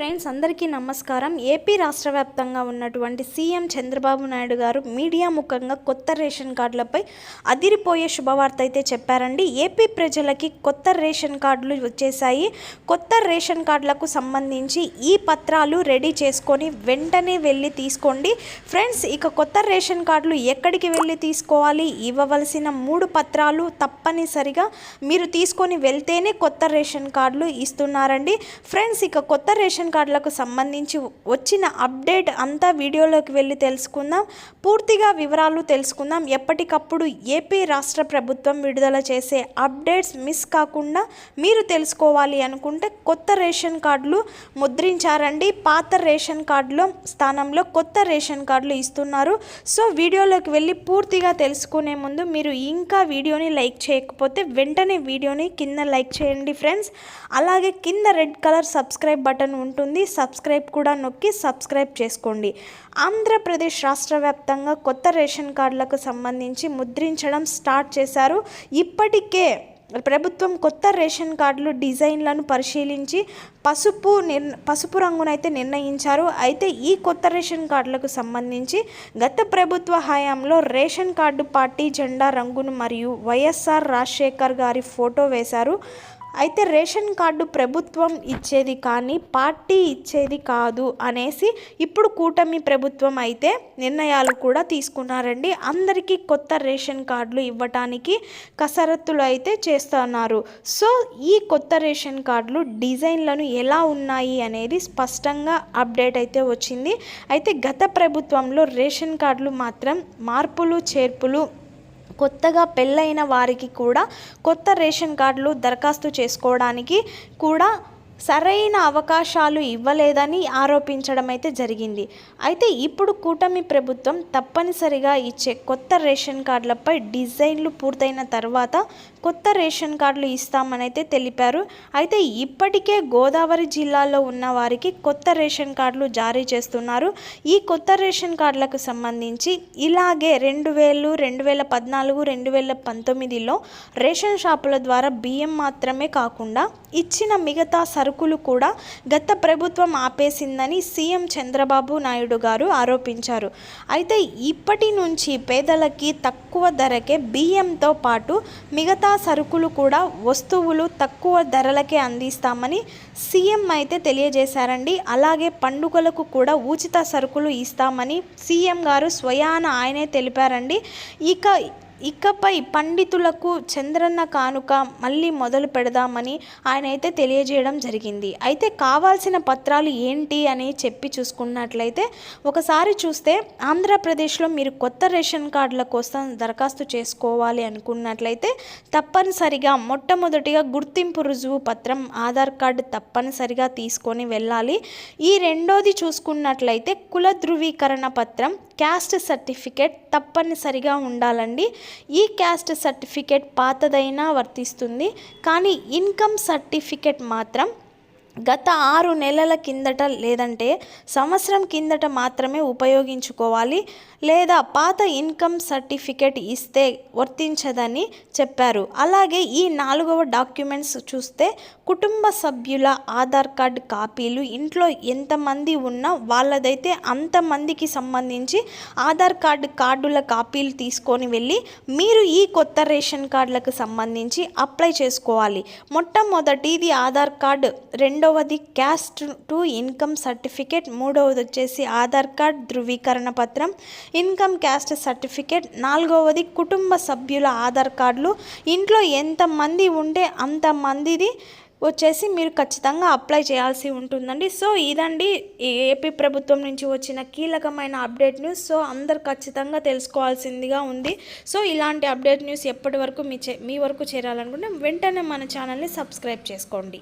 Friends అందరికీ నమస్కారం. AP రాష్ట్ర వ్యాప్తంగా ఉన్నటువంటి సీఎం చంద్రబాబు నాయుడు గారు మీడియా ముఖంగా కొత్త రేషన్ కార్డులపై అదిరిపోయే శుభవార్త అయితే చెప్పారండి. ఏపీ ప్రజలకి కొత్త రేషన్ కార్డులు వచ్చేసాయి కొత్త రేషన్ కార్డులకు సంబంధించి ఈ పత్రాలు రెడీ చేసుకొని వెంటనే వెళ్ళి తీసుకోండి. ఫ్రెండ్స్ ఇక కొత్త రేషన్ కార్డులు ఎక్కడికి వెళ్ళి తీసుకోవాలి? ఇవ్వవలసిన మూడు పత్రాలు తప్పనిసరిగా మీరు తీసుకొని వెళ్తేనే కొత్త రేషన్ కార్డులు ఇస్తున్నారండి. ఫ్రెండ్స్ ఇక కొత్త రేషన్ కార్డులకు సంబంధించి వచ్చిన అప్డేట్ అంతా వీడియోలోకి వెళ్ళి తెలుసుకుందాం. పూర్తిగా వివరాలు తెలుసుకుందాం. ఎప్పటికప్పుడు ఏపీ రాష్ట్ర ప్రభుత్వం విడుదల చేసే అప్డేట్స్ మిస్ కాకుండా మీరు తెలుసుకోవాలి అనుకుంటే కొత్త రేషన్ కార్డులు ముద్రించారండి. పాత రేషన్ కార్డులో స్థానంలో కొత్త రేషన్ కార్డులు ఇస్తున్నారు. సో వీడియోలోకి వెళ్ళి పూర్తిగా తెలుసుకునే ముందు మీరు ఇంకా వీడియోని లైక్ చేయకపోతే వెంటనే వీడియోని కింద లైక్ చేయండి ఫ్రెండ్స్. అలాగే కింద రెడ్ కలర్ సబ్స్క్రైబ్ బటన్ ఉంటుంది. సబ్స్క్రైబ్ కూడా నొక్కి సబ్స్క్రైబ్ చేసుకోండి. ఆంధ్రప్రదేశ్ రాష్ట్ర వ్యాప్తంగా కొత్త రేషన్ కార్డులకు సంబంధించి ముద్రించడం స్టార్ట్ చేశారు. ఇప్పటికే ప్రభుత్వం కొత్త రేషన్ కార్డులు డిజైన్లను పరిశీలించి పసుపు నిర్ పసుపు రంగునైతే నిర్ణయించారు. అయితే ఈ కొత్త రేషన్ కార్డులకు సంబంధించి గత ప్రభుత్వ హయాంలో రేషన్ కార్డు పార్టీ జెండా రంగును మరియు వైఎస్ఆర్ రాజశేఖర్ గారి ఫోటో వేశారు. అయితే రేషన్ కార్డు ప్రభుత్వం ఇచ్చేది కానీ పార్టీ ఇచ్చేది కాదు అనేసి ఇప్పుడు కూటమి ప్రభుత్వం అయితే నిర్ణయాలు కూడా తీసుకున్నారండి. అందరికీ కొత్త రేషన్ కార్డులు ఇవ్వటానికి కసరత్తులు అయితే చేస్తున్నారు. సో ఈ కొత్త రేషన్ కార్డులు డిజైన్లను ఎలా ఉన్నాయి అనేది స్పష్టంగా అప్డేట్ అయితే వచ్చింది. అయితే గత ప్రభుత్వంలో రేషన్ కార్డులు మాత్రం మార్పులు చేర్పులు కొత్తగా పెళ్ళైన వారికి కూడా కొత్త రేషన్ కార్డులు దరఖాస్తు చేసుకోవడానికి కూడా సరైన అవకాశాలు ఇవ్వలేదని ఆరోపించడం అయితే జరిగింది. అయితే ఇప్పుడు కూటమి ప్రభుత్వం తప్పనిసరిగా ఇచ్చే కొత్త రేషన్ కార్డులపై డిజైన్లు పూర్తయిన తర్వాత కొత్త రేషన్ కార్డులు ఇస్తామని అయితే తెలిపారు. అయితే ఇప్పటికే గోదావరి జిల్లాలో ఉన్న వారికి కొత్త రేషన్ కార్డులు జారీ చేస్తున్నారు. ఈ కొత్త రేషన్ కార్డులకు సంబంధించి ఇలాగే రెండు వేలు రెండు వేల పద్నాలుగు రెండు వేల పంతొమ్మిదిలో రేషన్ షాపుల ద్వారా బియ్యం మాత్రమే కాకుండా ఇచ్చిన మిగతా సరుకులు కూడా గత ప్రభుత్వం ఆపేసిందని సీఎం చంద్రబాబు నాయుడు గారు ఆరోపించారు. అయితే ఇప్పటి నుంచి పేదలకి తక్కువ ధరకే బియ్యంతో పాటు మిగతా సరుకులు కూడా వస్తువులు తక్కువ ధరలకే అందిస్తామని సీఎం అయితే తెలియజేశారండి. అలాగే పండుగలకు కూడా ఉచిత సరుకులు ఇస్తామని సీఎం గారు స్వయాన ఆయనే తెలిపారండి. ఇక ఇకపై పండితులకు చంద్రన్న కానుక మళ్ళీ మొదలు పెడదామని ఆయన అయితే తెలియజేయడం జరిగింది. అయితే కావాల్సిన పత్రాలు ఏంటి అని చెప్పి చూసుకున్నట్లయితే ఒకసారి చూస్తే ఆంధ్రప్రదేశ్లో మీరు కొత్త రేషన్ కార్డుల కోసం దరఖాస్తు చేసుకోవాలి అనుకున్నట్లయితే తప్పనిసరిగా మొట్టమొదటిగా గుర్తింపు రుజువు పత్రం ఆధార్ కార్డు తప్పనిసరిగా తీసుకొని వెళ్ళాలి. ఈ రెండోది చూసుకున్నట్లయితే కుల ధృవీకరణ పత్రం క్యాస్ట్ సర్టిఫికేట్ తప్పనిసరిగా ఉండాలండి. ఈ క్యాస్ట్ సర్టిఫికేట్ పాతదైనా వర్తిస్తుంది. కానీ ఇన్కమ్ సర్టిఫికేట్ మాత్రం గత ఆరు నెలల కిందట లేదంటే సంవత్సరం కిందట మాత్రమే ఉపయోగించుకోవాలి లేదా పాత ఇన్కమ్ సర్టిఫికేట్ ఇస్తే వర్తించదని చెప్పారు. అలాగే ఈ నాలుగవ డాక్యుమెంట్స్ చూస్తే కుటుంబ సభ్యుల ఆధార్ కార్డు కాపీలు ఇంట్లో ఎంతమంది ఉన్నా వాళ్ళదైతే అంతమందికి సంబంధించి ఆధార్ కార్డు కార్డుల కాపీలు తీసుకొని వెళ్ళి మీరు ఈ కొత్త రేషన్ కార్డులకు సంబంధించి అప్లై చేసుకోవాలి. మొట్టమొదటిది ఆధార్ కార్డు రెండు రెండవది క్యాస్ట్ టు ఇన్కమ్ సర్టిఫికేట్. మూడవది వచ్చేసి ఆధార్ కార్డ్ ధృవీకరణ పత్రం. Income caste certificate. నాలుగవది కుటుంబ సభ్యుల ఆధార్ కార్డులు. ఇంట్లో ఎంతమంది ఉంటే అంతమందిది వచ్చేసి మీరు ఖచ్చితంగా అప్లై చేయాల్సి ఉంటుందండి. సో ఇదండి ఏపీ ప్రభుత్వం నుంచి వచ్చిన కీలకమైన అప్డేట్ న్యూస్. సో అందరు ఖచ్చితంగా తెలుసుకోవాల్సిందిగా ఉంది. సో ఇలాంటి అప్డేట్ న్యూస్ ఎప్పటి వరకు మీ చే మీ వరకు చేరాలనుకుంటే వెంటనే మన ఛానల్ని సబ్స్క్రైబ్ చేసుకోండి.